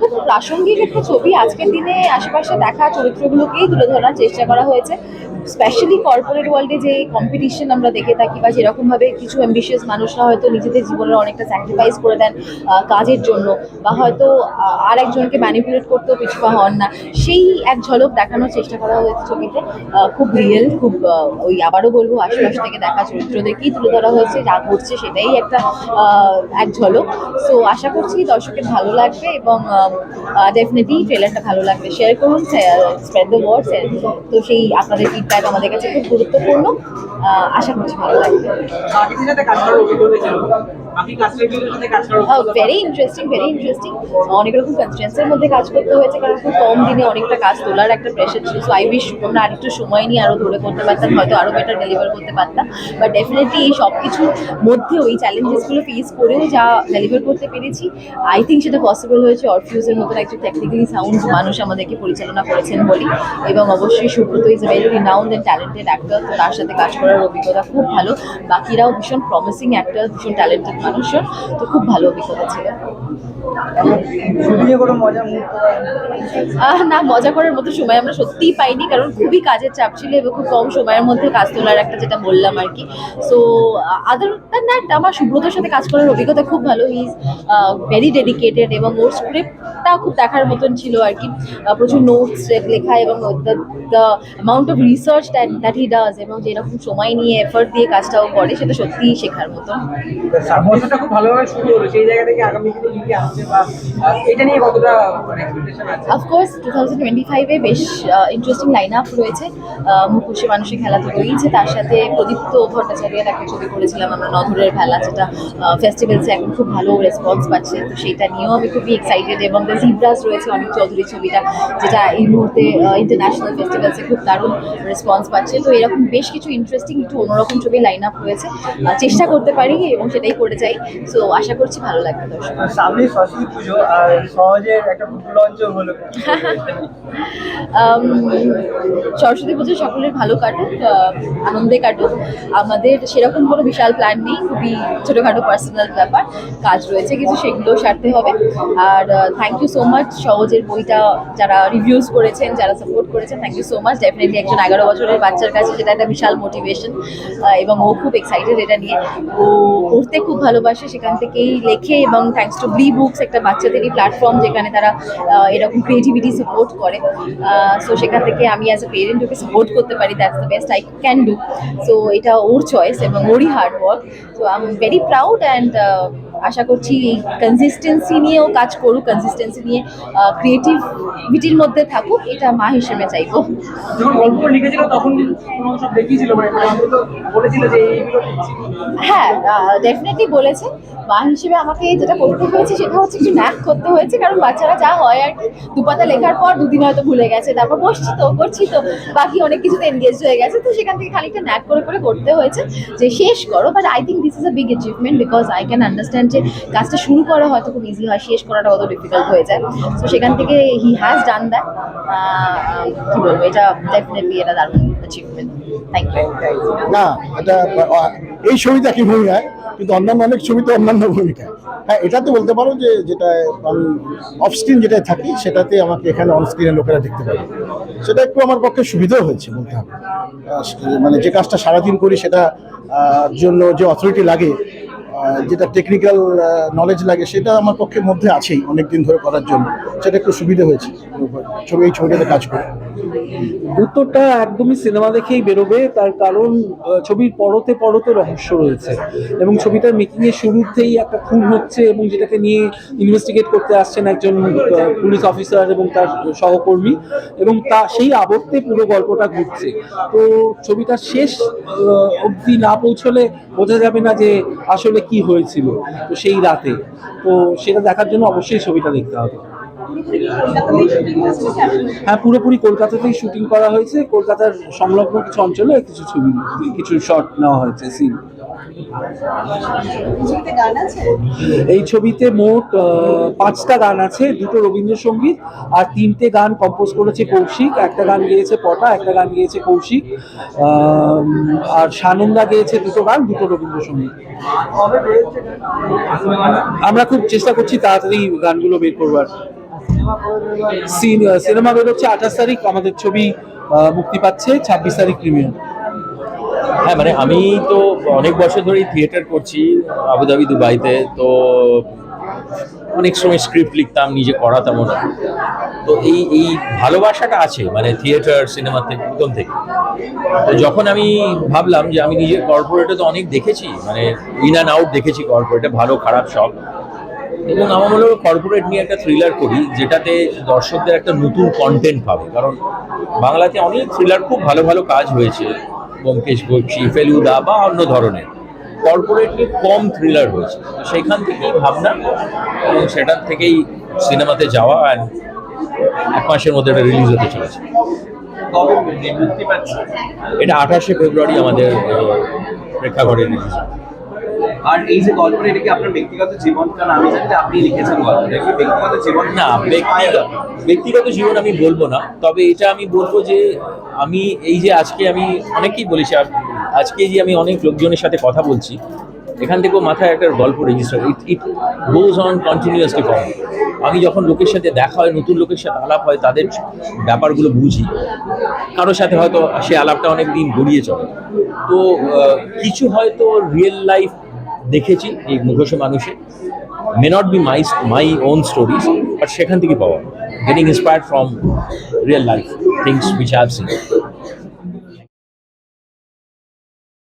খুব প্রাসঙ্গিক একটা ছবি আজকের দিনে আশেপাশে দেখা চরিত্রগুলোকেই তুলে ধরার চেষ্টা করা হয়েছে। স্পেশালি কর্পোরেট ওয়ার্ল্ডে যে কম্পিটিশন আমরা দেখে থাকি বা যেরকমভাবে কিছু অ্যাম্বিশিয়াস মানুষরা হয়তো নিজেদের জীবনের অনেকটা স্যাক্রিফাইস করে দেন কাজের জন্য বা হয়তো আর একজনকে ম্যানিপুলেট করতেও পিছপা হন না, সেই এক ঝলক দেখানোর চেষ্টা করা হয়েছে ছবিতে। খুব রিয়েল খুব ওই আবারও বলব আশপাশ থেকে দেখা চরিত্রদেরকেই তুলে ধরা হয়েছে, যা ঘটছে সেটাই একটা এক ঝলক। সো আশা করছি দর্শকের ভালো লাগবে এবং ডেফিনেটলি ট্রেলারটা ভালো লাগবে। শেয়ার করুন স্প্রেড দ্য ওয়ার্ডস তো সেই আপনাদের ফিডব্যাক আমাদের কাছে খুব গুরুত্বপূর্ণ। আশা করছি ভালো লাগবে। ভেরি ইন্টারেস্টিং ভেরি ইন্টারেস্টিং অনেক রকম কনস্টেন্সের মধ্যে কাজ করতে হয়েছে কারণ খুব কম দিনে অনেকটা কাজ তোলার একটা প্রেশার ছিল। সো আই উইশ আমরা আরেকটু সময় নিয়ে আরও ধরে করতে পারতাম হয়তো আরও বেটার ডেলিভার করতে পারতাম। বাট ডেফিনেটলি এই সব কিছুর মধ্যেও এই চ্যালেঞ্জেসগুলো ফেস করেও যা ডেলিভার করতে পেরেছি আই থিঙ্ক সেটা পসিবল হয়েছে। অরফিউজের মতন একজন টেকনিক্যালি সাউন্ড মানুষ আমাদেরকে পরিচালনা করেছেন বলি। এবং অবশ্যই Subrata is a very renowned and talented actor তো তার সাথে কাজ করার অভিজ্ঞতা খুব ভালো। বাকিরাও ভীষণ প্রমিসিং অ্যাক্টর ভীষণ ট্যালেন্টেড মানুষজন তো খুব ভালো অভিজ্ঞতা ছিল। না মজা করার মতো সময় আমরা সত্যিই পাইনি কারণ খুবই কাজের চাপ ছিল এবং খুব কম সময়ের মধ্যে কাজ তোলার একটা যেটা বললাম আর কি। সো আদার দ্যান দ্যাট আমার সুব্রতর সাথে কাজ করার অভিজ্ঞতা খুব ভালো। ইজ ভেরি ডেডিকেটেড এবং ওর স্ক্রিপ্টটা খুব দেখার মতন ছিল আর কি। প্রচুর নোটস লেখা এবং the amount of research that that he does এবং যেরকম সময় নিয়ে এফার্ট দিয়ে কাজটাও করে সেটা সত্যিই শেখার মতন বছরটা খুব ভালোভাবে শুরু হলো, সেই জায়গা থেকে আগামী দিনে কি আসছে বা এটা নিয়ে কতটা মানে এক্সপেকটেশন আছে? অফকোর্স টু থাউজেন্ড টোয়েন্টি ফাইভে বেশ ইন্টারেস্টিং লাইন আপ রয়েছে। মুখোশে মানুষের খেলা তো রয়েছে তার সাথে প্রদীপ্ত ভট্টাচার্যের একটা ছবি করেছিলাম আমরা, নধরের ভেলা, যেটা ফেস্টিভ্যালসে এখন খুব ভালো রেসপন্স পাচ্ছে। তো সেইটা নিয়েও আমি খুবই এক্সাইটেড এবং দ্য জিব্রাস রয়েছে, অনেক চৌধুরী ছবিটা, যেটা এই মুহূর্তে ইন্টারন্যাশনাল ফেস্টিভ্যালসে খুব দারুণ রেসপন্স পাচ্ছে। তো এরকম বেশ কিছু ইন্টারেস্টিং একটু অন্যরকম ছবি লাইন আপ রয়েছে চেষ্টা করতে পারি এবং সেটাই করে যাই। সো আশা করছি ভালো লাগবে দর্শক সামনে সরস্বতী পুজো আর সহজের একটা লঞ্চ হলো। সরস্বতী পুজো সকলের ভালো কাটুক আনন্দে কাটুক। আমাদের সেরকম কোনো বিশাল প্ল্যান নেই খুবই ছোটোখাটো পার্সোনাল ব্যাপার কাজ রয়েছে কিছু সেগুলো সারতে হবে। আর থ্যাংক ইউ সো মাচ সহজের বইটা যারা রিভিউজ করেছেন যারা সাপোর্ট করেছেন thank you so much definitely একজন এগারো বছরের বাচ্চার কাছে সেটা একটা বিশাল মোটিভেশন এবং ও খুব এক্সাইটেড এটা নিয়ে। ও পড়তে খুব ভালোবাসে, সেখান থেকেই লেখে এবং থ্যাংকস টু ব্রি বুকস একটা বাচ্চাদেরই প্ল্যাটফর্ম যেখানে তারা এরকম ক্রিয়েটিভিটি সাপোর্ট করে। সো সেখান থেকে আমি অ্যাজ এ পেরেন্ট ওকে সাপোর্ট করতে পারি that's the best I can do so এটা ওর চয়েস এবং ওরই hard work so I am very proud and আশা করছি এই কনসিস্টেন্সি নিয়েও কাজ করুক কনসিস্টেন্সি নিয়ে ক্রিয়েটিভিটির মধ্যে থাকুক এটা মা হিসেবে চাইব। মানে। হ্যাঁ ডেফিনেটলি বলেছে। মা হিসেবে আমাকে যেটা করতে হয়েছে সেটা হচ্ছে একটু ন্যাক করতে হয়েছে কারণ বাচ্চারা যা হয় আর কি দুপাতা লেখার পর দুদিন হয়তো ভুলে গেছে তারপর বসছি তো করছি তো বাকি অনেক কিছুতে এনগেজ হয়ে গেছে তো সেখান থেকে খানিকটা ন্যাক করে করে করতে হয়েছে যে শেষ করো but I think this is a big achievement because I can understand যে কাজটা শুরু করা হয়তো খুব ইজি হয়, শেষ করাটা অত ডিফিকাল্ট হয়ে যায়। তো সেখান থেকে হি হ্যাজ ডান দ্যাট কি বলব, এটা ডেফিনেটলি এটা দারুণ অ্যাচিভমেন্ট থ্যাংক ইউ না, এটা এই ছবিটা কি ভূমিকায় কিন্তু অন্যান্য অনেক ছবিতে অন্যান্য ভূমিকা। হ্যাঁ এটা তো বলতে পারো যে যেটা আমি অফ স্ক্রিন যেটায় থাকি, সেটাতে আমাকে এখানে অন স্ক্রিনে লোকেরা দেখতে পাবে। সেটা একটু আমার পক্ষে সুবিধাও হয়েছে, বলতে হবে। মানে যে কাজটা সারাদিন করি, সেটা জন্য যে অথরিটি লাগে যেটা টেকনিক্যাল নলেজ লাগে, সেটা আমার পক্ষে মধ্যে আছেই অনেক দিন ধরে করার জন্য। সেটা একটু সুবিধা হয়েছে। ছবি, এই ছবিটাতে কাজ করে। উত্তরটা একদমই সিনেমা দেখেই বেরোবে, তার কারণ ছবির পরতে পরতে রহস্য রয়েছে। এবং ছবিটার মেকিং এর শুরুতেই একটা খুন হচ্ছে এবং যেটাকে নিয়ে ইনভেস্টিগেট করতে আসছেন একজন পুলিশ অফিসার এবং তার সহকর্মী। এবং তা, সেই আবর্তে পুরো গল্পটা ঘুরছে। তো ছবিটা শেষ অবধি না পৌঁছলে বোঝা যাবে না যে আসলে কি হয়েছিল। তো সেই রাতে। তো সেটা দেখার জন্য অবশ্যই ছবিটা দেখতে হবে। হ্যাঁ পুরোপুরি কলকাতাতেই শুটিং করা হয়েছে। কলকাতার সংলগ্ন কিছু অঞ্চলে কিছু ছবি কিছু শট নেওয়া হয়েছে সিন এই ছবিতে মোট পাঁচটা গান আছে দুটো রবীন্দ্রসঙ্গীত আর তিনটে গান কম্পোজ করেছে কৌশিক। একটা গান গেয়েছে পটা একটা গান গেয়েছে কৌশিক। আর সানন্দা গেয়েছে দুটো গান দুটো রবীন্দ্রসঙ্গীত। আমরা খুব চেষ্টা করছি তাড়াতাড়ি গানগুলো বের করবার। সিনেমা বেরোচ্ছে আঠাশ তারিখ, আমাদের ছবি মুক্তি পাচ্ছে ছাব্বিশ তারিখ প্রিমিয়ার হ্যাঁ মানে আমি তো অনেক বছর ধরেই থিয়েটার করছি, আবুধাবি, দুবাইতে, তো অনেক সময় স্ক্রিপ্ট লিখতাম, নিজে করাতাম না। তো এই এই ভালোবাসাটা আছে মানে থিয়েটার সিনেমা থেকে, প্রথম থেকে। তো যখন আমি ভাবলাম যে আমি নিজের কর্পোরেটে তো অনেক দেখেছি মানে ইন অ্যান্ড আউট দেখেছি কর্পোরেটে ভালো, খারাপ সব। এবং আমার মনে হলো কর্পোরেট নিয়ে একটা থ্রিলার করি যেটাতে দর্শকদের একটা নতুন কন্টেন্ট পাবে। কারণ বাংলাতে অনেক থ্রিলার খুব ভালো ভালো কাজ হয়েছে ব্যোমকেশ বক্সি ফেলুদা বা অন্য ধরনের। কর্পোরেটলি কম থ্রিলার হয়েছে। তো সেখান থেকেই ভাবনা এবং সেটার থেকেই সিনেমাতে যাওয়া আর এক মাসের মধ্যে এটা রিলিজ হতে চলেছে। এটা আঠাশে ফেব্রুয়ারি আমাদের আহ, প্রেক্ষাগড়ে রিলিজ আর এই যে গল্পটা এটা কি আপনার ব্যক্তিগত জীবন? কারণ আমি জানি আপনি লিখেছেন গল্পটা। কি ব্যক্তিগত জীবন? না ব্যক্তিগত ব্যক্তিগত জীবন আমি বলব না। তবে এটা আমি বলব যে আমি এই যে আজকে আমি অনেকেই বলেছি আপ- আজকে যে আমি অনেক লোকজনের সাথে কথা বলছি এখান থেকেও মাথায় একটা গল্প register it it goes on continuously for আমি যখন লোকের সাথে দেখা হয় নতুন লোকের সাথে আলাপ হয় তাদের ব্যাপারগুলো বুঝি। কারোর সাথে হয়তো সে আলাপটা অনেক দিন গড়িয়ে চলে। তো কিছু হয়তো রিয়েল লাইফ দেখেছি এই মুখোশে মানুষে may not be my my own stories but সেখান থেকে পাওয়া। Getting inspired from real life things which have seen